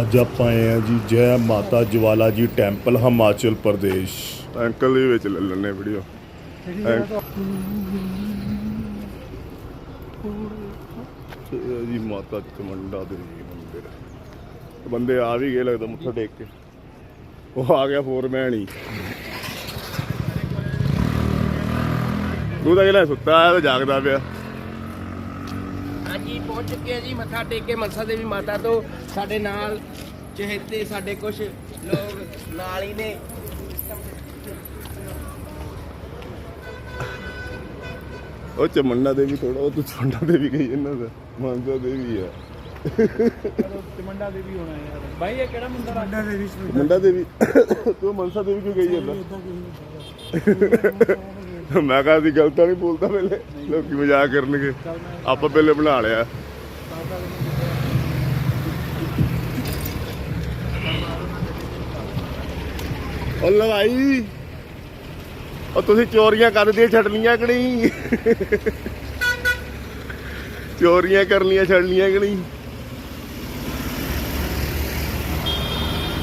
ਅੱਜ ਆਪਾਂ ਆਏ ਆ ਜੀ ਜੈ ਮਾਤਾ ਜਵਾਲਾ ਜੀ ਟੈਂਪਲ ਹਿਮਾਚਲ ਪ੍ਰਦੇਸ਼। ਅੰਕਲ ਦੇ ਵਿੱਚ ਲੈ ਲੈਣੇ ਵੀਡੀਓ ਇਹ ਜੀ ਮਾਤਾ ਚਮੰਡਾ ਦੇ ਮੰਦਿਰ। ਬੰਦੇ ਆ ਵੀ ਗਏ ਲੱਗਦਾ ਮੱਥਾ ਟੇਕ ਕੇ। ਉਹ ਆ ਗਿਆ ਫੋਰਮੈਨ ਹੀ ਤੂੰ ਤਾਂ ਜਿਹੜਾ ਸੁੱਤਾ ਹੈ ਤੇ ਜਾਗਦਾ ਪਿਆ। ਹਾਂਜੀ ਪਹੁੰਚ ਚੁੱਕੇ ਆ ਜੀ ਮੱਥਾ ਟੇਕ ਕੇ ਮਨਸਾ ਦੇਵੀ ਮਾਤਾ ਤੋਂ। ਸਾਡੇ ਨਾਲ ਚਹੇਤੇ ਸਾਡੇ ਕੁਝ ਲੋਕ ਨਾਲ ਹੀ ਨੇ। ਉਹ ਚਮੰਡਾ ਦੇ ਵੀ ਥੋੜਾ ਉਹ ਤੂੰ ਚਮੰਡਾ ਦੇ ਵੀ ਗਈ ਇਹਨਾਂ ਦਾ ਮਾਨਸਾ ਦੇ ਵੀ ਆ ਚਮੰਡਾ ਦੇਵੀ ਹੋਣਾ ਯਾਰ। ਬਾਈ ਇਹ ਕਿਹੜਾ ਮੰਦਿਰ ਆ? ਚਮੰਡਾ ਦੇਵੀ ਚਮੰਡਾ ਦੇ ਵੀ ਤੂੰ ਮਨਸਾ ਦੇ ਵੀ ਕਿਉਂ ਗਈ ਜਾਂਦਾ? ਮੈਂ ਕਹਾ ਸੀ ਗਲਤ ਨਹੀਂ ਬੋਲਦਾ ਪਹਿਲੇ। ਲੋਕੀ ਮਜ਼ਾਕ ਕਰਨਗੇ। ਆਪਾਂ ਪਹਿਲੇ ਬਣਾ ਲਿਆ। ਉਹ ਲਗਾਈ ਉਹ ਤੁਸੀਂ ਚੋਰੀਆਂ ਕਰਦੇ ਛੱਡਣੀਆਂ ਕਿ ਨਹੀਂ? ਚੋਰੀਆਂ ਕਰਨੀਆਂ ਛੱਡਣੀਆਂ ਕਿ ਨਹੀਂ?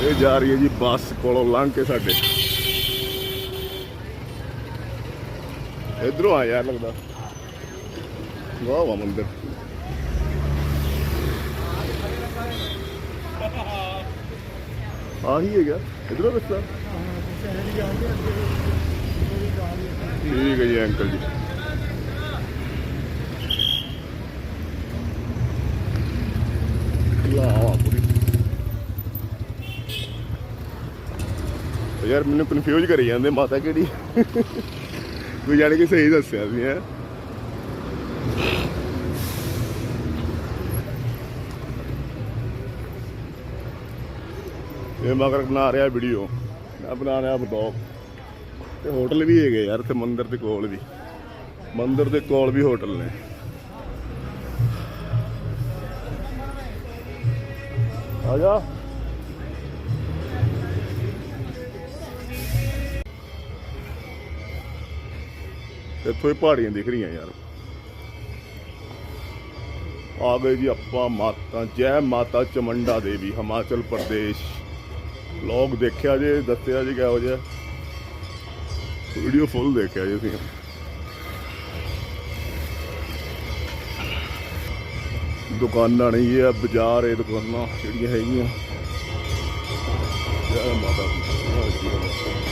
ਇਹ ਜਾ ਰਹੀ ਹੈ ਜੀ ਬੱਸ ਕੋਲੋਂ ਲੰਘ ਕੇ ਸਾਡੇ। ਇਧਰੋਂ ਆ ਯਾਰ ਲੱਗਦਾ। ਵਾਹ ਵਾਹ ਮੰਦਰ। ਆਹੀ ਹੈਗਾ ਇਧਰੋਂ ਰਸਤਾ ਠੀਕ ਹੈ ਜੀ, ਅੰਕਲ ਜੀ। ਯਾਰ, ਮੈਨੂੰ ਕਨਫਿਊਜ਼ ਕਰੀ ਜਾਂਦੇ, ਮਾਤਾ ਕਿਹੜੀ। ਤੂੰ ਜਾਣ ਕੇ ਸਹੀ ਦੱਸਿਆ ਸੀ, ਹੈ। ਇਹ ਮਗਰ ਬਣਾ ਰਿਹਾ ਵੀਡੀਓ ਮੈਂ ਬਣਾ ਰਿਹਾ ਬਲੌਗ ਤੇ ਹੋਟਲ ਵੀ ਹੈਗੇ ਯਾਰ ਤੇ ਮੰਦਿਰ ਦੇ ਕੋਲ ਵੀ। ਮੰਦਿਰ ਦੇ ਕੋਲ ਵੀ ਹੋਟਲ ਨੇ। ਆ ਜਾ। ਇੱਥੋਂ ਹੀ ਪਹਾੜੀਆਂ ਦਿਖ ਰਹੀਆਂ ਯਾਰ। ਆ ਗਏ ਜੀ ਆਪਾਂ ਮਾਤਾ, ਜੈ ਮਾਤਾ ਚਮੰਡਾ ਦੇਵੀ, ਹਿਮਾਚਲ ਪ੍ਰਦੇਸ਼। ਲੋਗ ਦੇਖਿਆ ਜੇ, ਦੱਸਿਆ ਜੀ ਕਿਹੋ ਜਿਹਾ। ਵੀਡੀਓ ਫੁੱਲ ਦੇਖਿਆ ਜੀ ਤੁਸੀਂ। ਦੁਕਾਨਾਂ ਨਹੀਂ ਇਹ, ਬਾਜ਼ਾਰ ਇਹ ਦੁਕਾਨਾਂ ਜਿਹੜੀਆਂ ਹੈਗੀਆਂ। ਜੈ ਮਾਤਾ ਦੀ।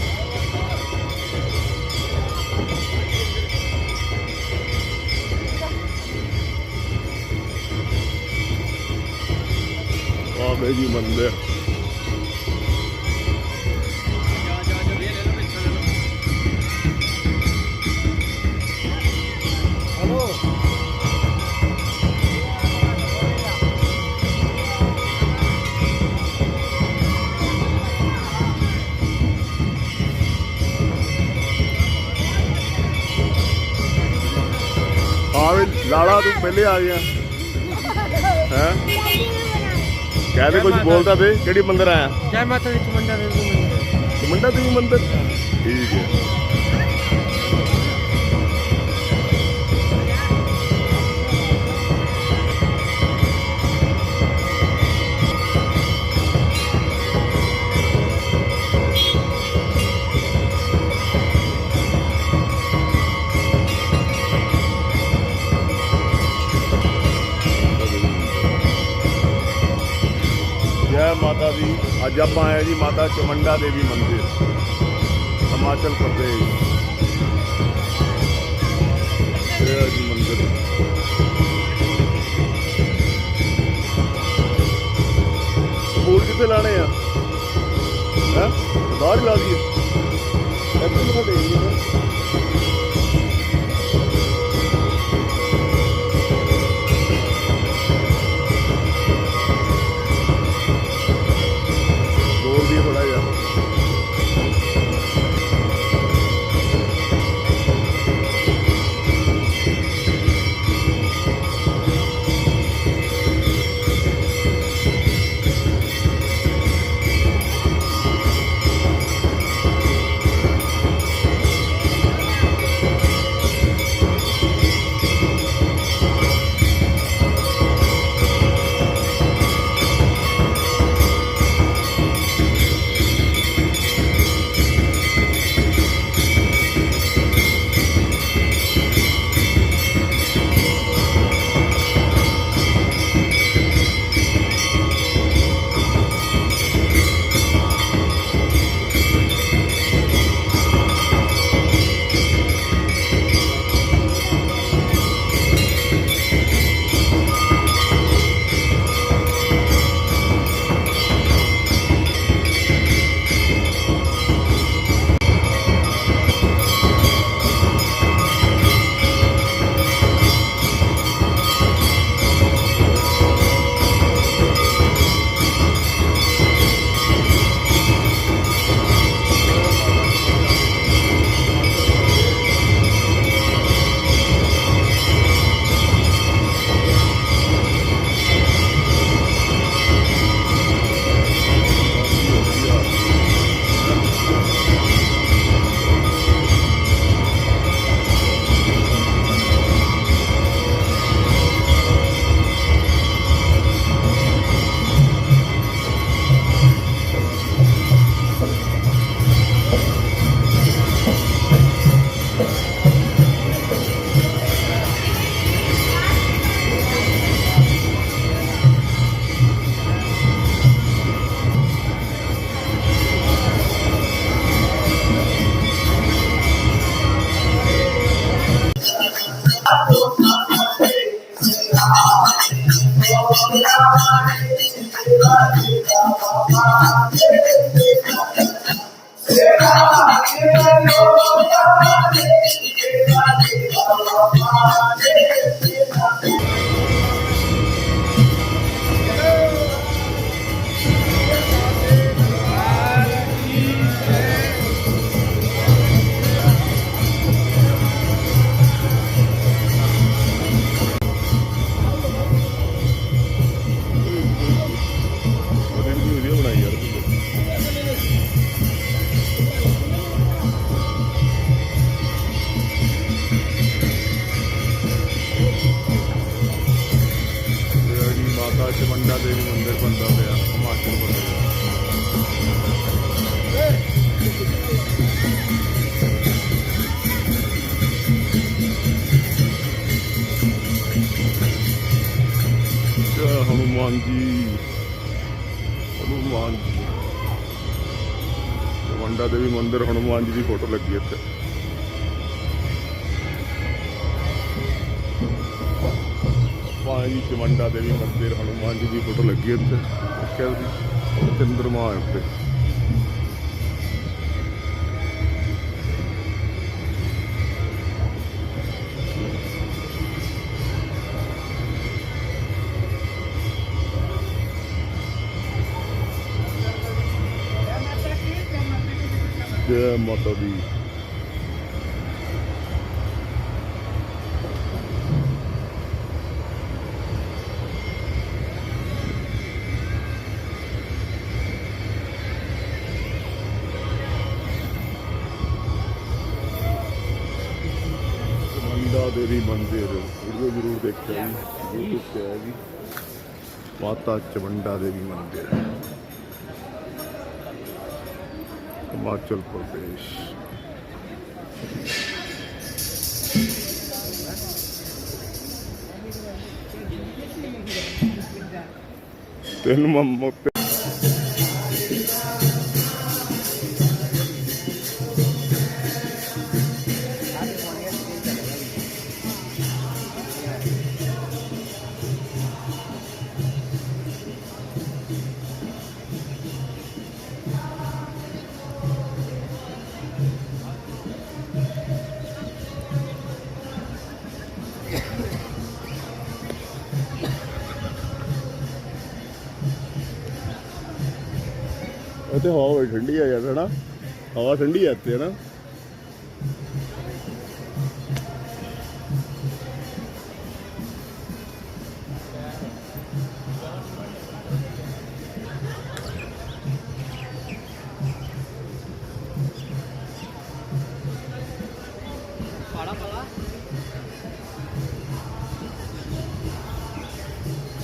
ਆ ਜੀ ਮੰਨਦੇ। ਹਲੋ ਆ ਵੀ ਲਾਲਾ ਤੂੰ ਪਹਿਲੇ ਆ ਗਿਆ। ਹੈ? ਕਹਿੰਦੇ ਕੁਝ ਬੋਲਦਾ ਤੇ ਕਿਹੜੀ ਮੰਦਿਰ ਆਇਆ? ਜੈ ਮਾਤਾ ਦੀ ਚਮੰਡਾ ਦੇਵੀ ਮੰਦਿਰ ਮੰਡਾ ਦੇਵੀ ਮੰਦਿਰ? ਠੀਕ ਹੈ। ਆਪਾਂ ਆਏ ਜੀ ਮਾਤਾ ਚਮੰਡਾ ਦੇਵੀ ਮੰਦਿਰ, ਹਿਮਾਚਲ ਪ੍ਰਦੇਸ਼। ਇਹ ਜੀ ਮੰਦਿਰ। ਬੋਰਡ ਕਿੱਥੇ ਲਾਣੇ ਆ? ਹੈ? ਬਾਹਰ ਹੀ ਲਾ ਦਈਏ। ਇੱਥੇ ਮੱਥਾ ਟੇਕ ਲਈਏ ਹਨੂਮਾਨ ਜੀ ਹਨੂਮਾਨ ਜੀ। ਵੰਡਾ ਦੇਵੀ ਮੰਦਿਰ ਹਨੂਮਾਨ ਜੀ ਦੀ ਫੋਟੋ ਲੱਗੀ ਇੱਥੇ। ਆਪਾਂ ਜੀ ਚਮੰਡਾ ਦੇਵੀ ਮੰਦਿਰ ਹਨੂਮਾਨ ਜੀ ਦੀ ਫੋਟੋ ਲੱਗੀ ਇੱਥੇ। ਦੇਖਿਆ ਤੁਸੀਂ? ਚੰਦਰਮਾ ਹੈ ਉੱਤੇ। ਜੈ ਮਾਤਾ ਦੀ। ਚਮੰਡਾ ਦੇਵੀ ਮੰਦਿਰ, ਵੀਡੀਓ ਜ਼ਰੂਰ ਦੇਖਿਆ ਜੀ, YouTube ਤੇ ਹੈ ਜੀ। ਮਾਤਾ ਚਮੰਡਾ ਦੇਵੀ ਮੰਦਿਰ। ਹਿਮਾਚਲ ਪ੍ਰਦੇਸ਼ ਤਿੰਨ ਮੰਮੋ ਇੱਥੇ ਹਵਾ ਬੜੀ ਠੰਡੀ ਆ ਯਾਰ, ਹਨਾ? ਹਵਾ ਠੰਡੀ ਆ ਇੱਥੇ, ਹਨਾ?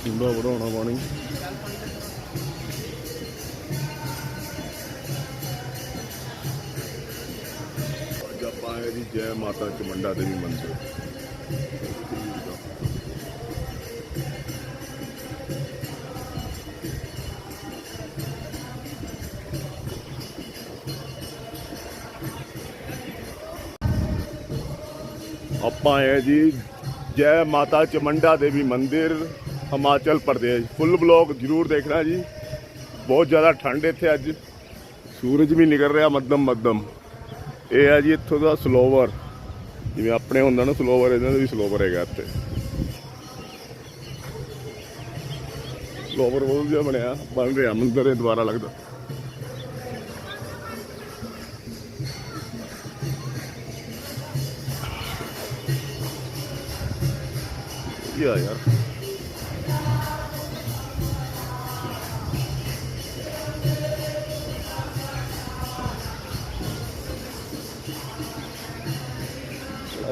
ਠੰਡਾ ਬੜਾ ਪਾਣੀ। ਅੱਜ ਆਪਾਂ ਜੀ, ਜੈ ਮਾਤਾ ਚਮੰਡਾ ਦੇਵੀ ਮੰਦਿਰ। ਆਪਾਂ ਆਏ ਜੀ, ਜੈ ਮਾਤਾ ਚਮੰਡਾ ਦੇਵੀ ਮੰਦਿਰ, ਹਿਮਾਚਲ ਪ੍ਰਦੇਸ਼। ਫੁੱਲ ਬਲੌਗ ਜਰੂਰ ਦੇਖਣਾ ਜੀ। ਬਹੁਤ ਜ਼ਿਆਦਾ ਠੰਡ ਇੱਥੇ ਅੱਜ। ਸੂਰਜ ਵੀ ਨਿਕਲ ਰਿਹਾ ਮੱਧਮ ਮੱਧਮ ਇਹ ਆ ਜੀ ਇੱਥੋਂ ਦਾ ਸਲੋਵਰ। ਜਿਵੇਂ ਆਪਣੇ ਹੁੰਦਾ ਨਾ ਸਲੋਵਰ, ਇਹਨਾਂ ਦਾ ਵੀ ਸਲੋਵਰ ਹੈਗਾ ਇੱਥੇ। ਸਲੋਵਰ ਬਹੁਤ ਜਿਹਾ ਬਣਿਆ। ਬਣ ਰਿਹਾ, ਮੰਦਰ ਇਹ ਦੁਬਾਰਾ ਲੱਗਦਾ। ਯਾ ਯਾਰ।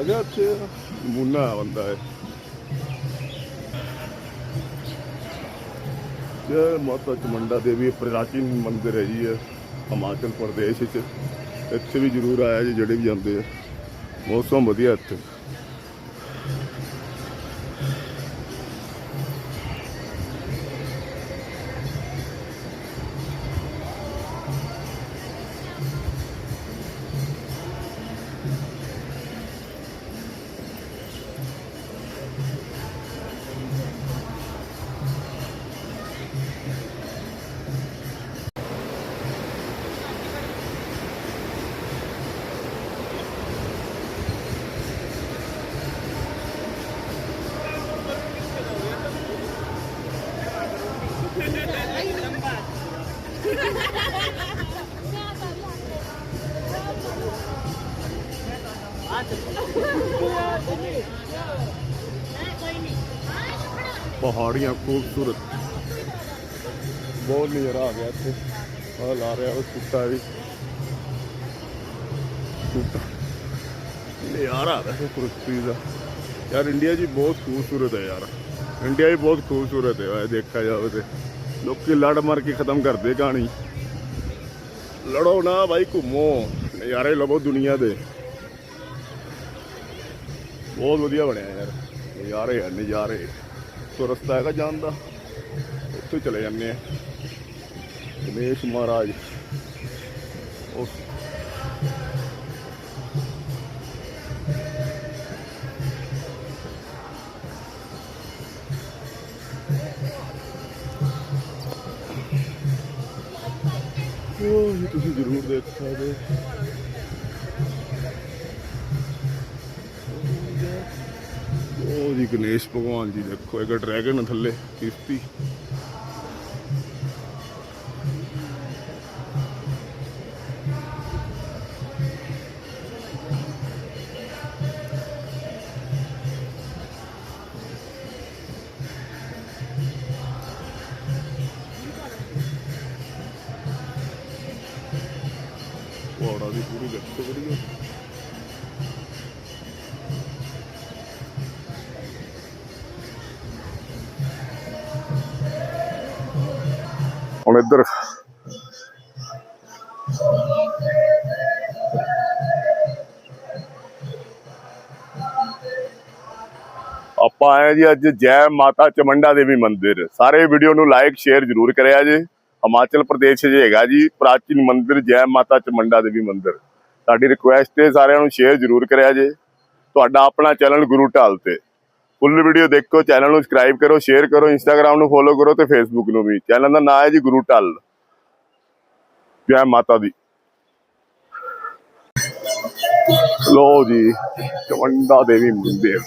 ਅਜਾ ਤੇ ਮੁੰਨਾ ਬੰਦਾ ਹੈ ਜੈ ਮਾਤਾ ਚਮੰਡਾ ਦੇਵੀ ਪ੍ਰਾਚੀਨ ਮੰਦਿਰ ਹੈ ਜੀ ਇਹ ਹਿਮਾਚਲ ਪ੍ਰਦੇਸ਼ ਵਿੱਚ ਇੱਥੇ ਵੀ ਜ਼ਰੂਰ ਆਇਆ ਜੀ ਜਿਹੜੇ ਵੀ ਜਾਂਦੇ ਆ ਮੌਸਮ ਵਧੀਆ ਇੱਥੇ ਪਹਾੜੀਆਂ ਖੂਬਸੂਰਤ। ਬਹੁਤ ਨਜ਼ਾਰਾ ਆ ਗਿਆ ਇੱਥੇ। ਆ ਲਾ ਰਿਹਾ ਉਹ ਕੁੱਤਾ ਵੀ। ਕੁੱਤਾ। ਨਜ਼ਾਰਾ ਆ ਰਿਹਾ ਦਾ। ਯਾਰ ਇੰਡੀਆ ਜੀ ਬਹੁਤ ਖੂਬਸੂਰਤ ਹੈ ਯਾਰ। ਇੰਡੀਆ ਵੀ ਬਹੁਤ ਖੂਬਸੂਰਤ ਹੈ। ਦੇਖਿਆ ਜਾਵੇ ਤੇ। ਲੋਕੀ ਲੜ ਮਰ ਕੇ ਖਤਮ ਕਰਦੇ ਕਹਾਣੀ। ਲੜੋ ਨਾ ਭਾਈ ਘੁੰਮੋ। ਨਜ਼ਾਰੇ ਲਵੋ ਦੁਨੀਆ ਦੇ। ਬਹੁਤ ਵਧੀਆ ਬਣਿਆ ਯਾਰ। ਨਜ਼ਾਰੇ ਆ, ਨਜ਼ਾਰੇ। ਸੋ ਰਸਤਾ ਹੈਗਾ ਜਾਣ ਦਾ। ਉੱਥੇ ਚਲੇ ਜਾਂਦੇ ਆ। ਗਣੇਸ਼ ਮਹਾਰਾਜ। ਉਹ ਉਹ ਤੁਸੀਂ ਜ਼ਰੂਰ ਦੇਖ ਸਕਦੇ ਹੋ। ਉਹ ਜੀ ਗਣੇਸ਼ ਭਗਵਾਨ ਜੀ ਦੇਖੋ ਇੱਕ ਡਰੈਗਨ ਥੱਲੇ ਕਿਸ਼ਤੀ ਹੁਣ ਇੱਧਰ ਆਪਾਂ ਆਏ ਜੀ ਅੱਜ ਜੈ ਮਾਤਾ ਚਮੰਡਾ ਦੇਵੀ ਮੰਦਿਰ। ਸਾਰੇ ਵੀਡੀਓ ਨੂੰ ਲਾਈਕ ਸ਼ੇਅਰ ਜਰੂਰ ਕਰਿਆ ਜੇ। ਹਿਮਾਚਲ ਪ੍ਰਦੇਸ਼ 'ਚ ਹੈਗਾ ਜੀ, ਪ੍ਰਾਚੀਨ ਮੰਦਿਰ ਜੈ ਮਾਤਾ ਚਮੰਡਾ ਦੇਵੀ ਮੰਦਿਰ। ਸਾਡੀ ਰਿਕੁਐਸਟ ਹੈ ਸਾਰਿਆਂ ਨੂੰ ਸ਼ੇਅਰ ਜਰੂਰ ਕਰਿਆ ਜੇ। ਤੁਹਾਡਾ ਆਪਣਾ ਚੈਨਲ ਗੁਰੂ ਢਾਲ ਤੇ। ਫੁੱਲ ਵੀਡੀਓ ਦੇਖੋ ਚੈਨਲ ਨੂੰ ਸਬਸਕ੍ਰਾਈਬ ਕਰੋ ਸ਼ੇਅਰ ਕਰੋ ਇੰਸਟਾਗ੍ਰam ਨੂੰ ਫੋਲੋ ਕਰੋ ਤੇ ਫੇਸਬੁੱਕ ਨੂੰ ਵੀ। ਚੈਨਲ ਦਾ ਨਾਮ ਹੈ ਜੀ ਗੁਰੂ ਟੱਲ ਜੈ ਮਾਤਾ ਦੀ। ਲੋ ਜੀ ਚਮੰਡਾ ਦੇਵੀ ਮੰਦਿਰ।